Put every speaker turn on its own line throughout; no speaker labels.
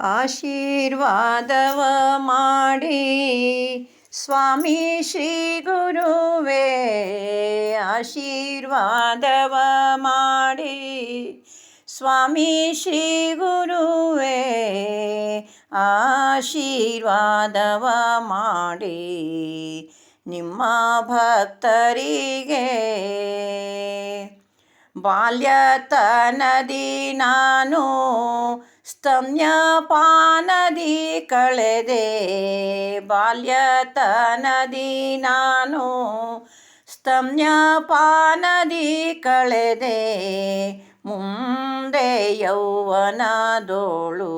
ಆಶೀರ್ವಾದವ ಮಾಡಿ. ಸ್ವಾಮಿ ಶ್ರೀ ಗುರುವೇ, ಆಶೀರ್ವಾದವ ಮಾಡಿ. ಸ್ವಾಮಿ ಶ್ರೀ ಗುರುವೇ, ಆಶೀರ್ವಾದವ ಮಾಡಿ. ನಿಮ್ಮ ಭಕ್ತರಿಗೆ ಬಾಲ್ಯತನದಿ ನಾನು ಸ್ತನ್ಯಪಾನದಿ ಕಳೆದೆ ಬಾಲ್ಯತನದಿ ನಾನು. ಸ್ತನ್ಯಪಾನದಿ ಕಳೆದೆ ಮುಂದೆ ಯೌವನದೋಳು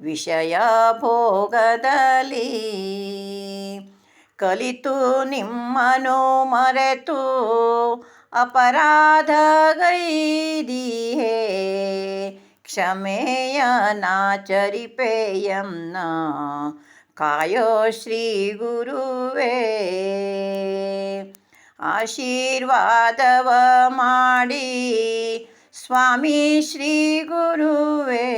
ವಿಷಯ ಭೋಗದಲ್ಲಿ. ಕಲಿತು ನಿಮ್ಮನು ಮರೆತು ಅಪರಾಧಗೈದಿಹೇ ಕ್ಷಮೆಯ ನಾಚರಿಪೇಯಂನ ಕಾಯೋ ಶ್ರೀ ಗುರುವೇ. ಆಶೀರ್ವಾದವ ಮಾಡಿ ಸ್ವಾಮಿ ಶ್ರೀ ಗುರುವೇ.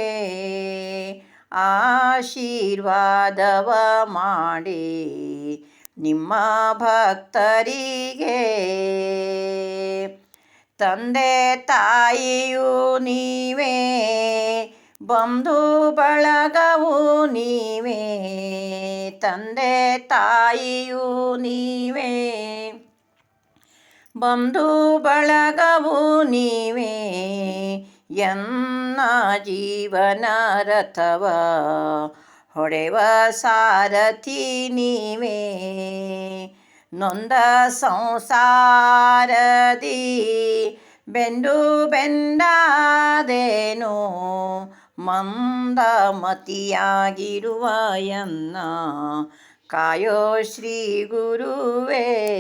ಆಶೀರ್ವಾದವ ಮಾಡಿ ನಿಮ್ಮ ಭಕ್ತರಿಗೆ ತಂದೆ ತಾಯಿಯು ನೀವೇ, ಬಂಧು ಬಳಗವು ನೀವೇ, ತಂದೆ ತಾಯಿಯು ನೀವೇ, ಬಂಧು ಬಳಗವು ನೀವೇ, ಎನ್ನ ಜೀವನ ರಥವ ಹೊಡೆವ ಸಾರಥಿ ನೀವೇ. ನೊಂದ ಸಂಸಾರದಿ ಬೆಂದು ಬೆಂದಾದೇನು ಮಂದಮತಿಯಾಗಿರುವ ಎನ್ನ ಕಾಯೋ ಶ್ರೀ ಗುರುವೇ.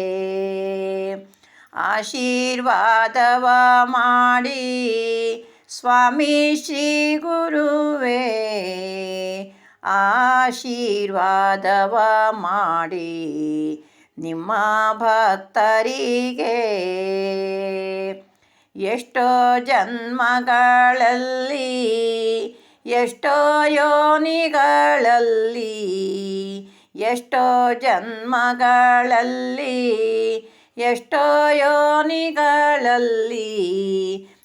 ಆಶೀರ್ವಾದವ ಮಾಡಿ ಸ್ವಾಮಿ ಶ್ರೀ ಗುರುವೇ. ಆಶೀರ್ವಾದವ ಮಾಡಿ ನಿಮ್ಮ ಭಕ್ತರಿಗೆ ಎಷ್ಟೋ ಜನ್ಮಗಳಲ್ಲಿ, ಎಷ್ಟೋ ಯೋನಿಗಳಲ್ಲಿ, ಎಷ್ಟೋ ಜನ್ಮಗಳಲ್ಲಿ, ಎಷ್ಟೋ ಯೋನಿಗಳಲ್ಲಿ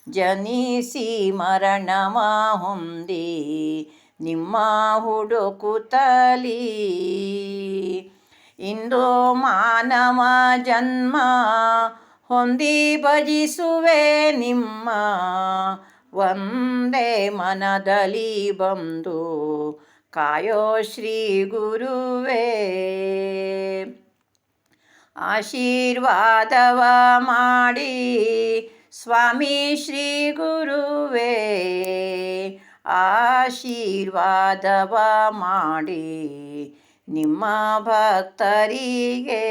ಜನಿಸಿ ಮರಣವ ಹೊಂದಿ ನಿಮ್ಮ ಹುಡುಕುತ್ತಲಿ ಇಂದು ಮಾನವ ಜನ್ಮ, ಹೊಂದಿ ಭಜಿಸುವೆ ನಿಮ್ಮ. ಒಂದೇ ಮನದಲ್ಲಿ ಬಂದು ಕಾಯೋ ಶ್ರೀ ಗುರುವೇ. ಆಶೀರ್ವಾದವ ಮಾಡಿ ಸ್ವಾಮಿ ಶ್ರೀ ಗುರುವೇ. ಆಶೀರ್ವಾದವ ಮಾಡಿ ನಿಮ್ಮ ಭಕ್ತರಿಗೆ.